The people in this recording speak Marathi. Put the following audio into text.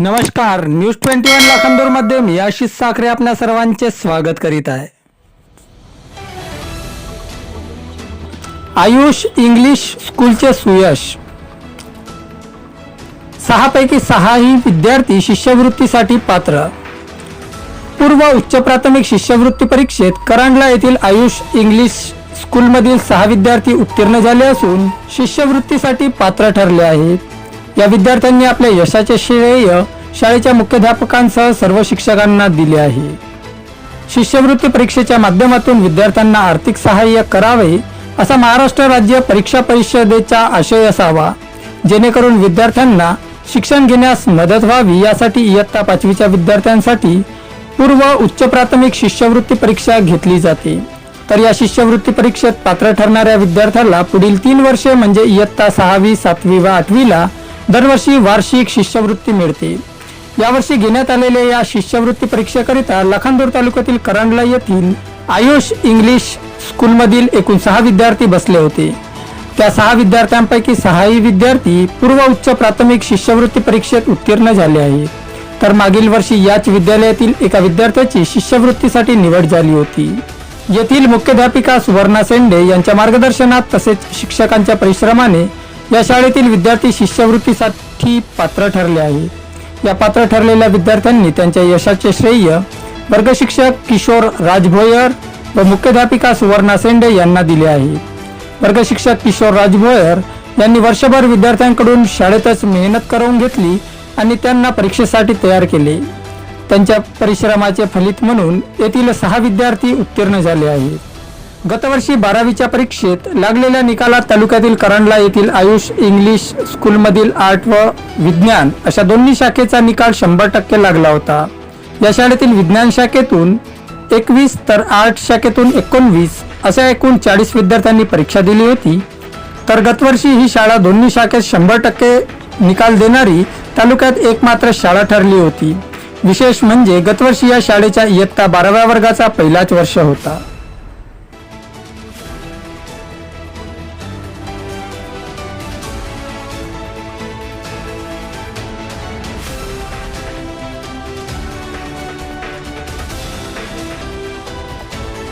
नमस्कार न्यूज ट्वेंटी वन लाखांदूरमध्ये मी आशिष साखरे आपल्या सर्वांचे स्वागत करीत आहे. आयुष इंग्लिश स्कूलचे सुयश. सहापैकी सहाही विद्यार्थी शिष्यवृत्तीसाठी पात्र. पूर्व उच्च प्राथमिक शिष्यवृत्ती परीक्षेत करांडला येथील आयुष इंग्लिश स्कूलमधील सहा विद्यार्थी उत्तीर्ण झाले असून शिष्यवृत्तीसाठी पात्र ठरले आहेत. या विद्यार्थ्यांनी आपल्या यशाचे श्रेय शाळेच्या मुख्याध्यापकांसह सर्व शिक्षकांना दिले आहे. शिष्यवृत्ती परीक्षेच्या माध्यमातून विद्यार्थ्यांना आर्थिक सहाय्य करावे असा महाराष्ट्र राज्य परीक्षा परिषदेचा आशय असावा. जेणेकरून विद्यार्थ्यांना शिक्षण घेण्यास मदत व्हावी यासाठी इयत्ता पाचवीच्या विद्यार्थ्यांसाठी पूर्व उच्च प्राथमिक शिष्यवृत्ती परीक्षा घेतली जाते. तर या शिष्यवृत्ती परीक्षेत पात्र ठरणाऱ्या विद्यार्थ्याला पुढील तीन वर्षे म्हणजे इयत्ता सहावी सातवी व आठवीला दरवर्षी वार्षिक शिष्यवृत्ती मिळते. यावर्षी घेण्यात आलेल्या या शिष्यवृत्ती परीक्षेकरिता लखानदूर तालुक्यातील करंडला येथील आयुष इंग्लिश स्कूलमधील एकूण सहा विद्यार्थी बसले होते. त्या सहा विद्यार्थ्यांपैकी सहाही विद्यार्थी पूर्व उच्च प्राथमिक शिष्यवृत्ती परीक्षेत उत्तीर्ण झाले आहेत. तर मागील वर्षी याच विद्यालयातील एका विद्यार्थ्याची शिष्यवृत्तीसाठी निवड झाली होती. येथील मुख्याध्यापिका सुवर्णा सेंडे यांच्या मार्गदर्शनात तसेच शिक्षकांच्या परिश्रमाने या शाळेतील विद्यार्थी शिष्यवृत्तीसाठी पात्र ठरले आहे. या पात्र ठरलेल्या विद्यार्थ्यांनी त्यांच्या यशाचे श्रेय वर्गशिक्षक किशोर राजभोयर व मुख्याध्यापिका सुवर्णा सेंडे यांना दिले आहे. वर्गशिक्षक किशोर राजभोयर यांनी वर्षभर विद्यार्थ्यांकडून शाळेतच मेहनत करवून घेतली आणि त्यांना परीक्षेसाठी तयार केले. त्यांच्या परिश्रमाचे फलित म्हणून येथील सहा विद्यार्थी उत्तीर्ण झाले आहेत. गतवर्षी बारावीच्या परीक्षेत लागलेल्या निकालात तालुक्यातील करंडला येथील आयुष इंग्लिश स्कूलमधील आर्ट व विज्ञान अशा दोन्ही शाखेचा निकाल शंभर टक्के लागला होता. या शाळेतील विज्ञान शाखेतून एकवीस तर आर्ट शाखेतून एकोणवीस अशा एकूण चाळीस विद्यार्थ्यांनी परीक्षा दिली होती. तर गतवर्षी ही शाळा दोन्ही शाखेत शंभर टक्के निकाल देणारी तालुक्यात एकमात्र शाळा ठरली होती. विशेष म्हणजे गतवर्षी या शाळेच्या इयत्ता बाराव्या वर्गाचा पहिलाच वर्ष होता.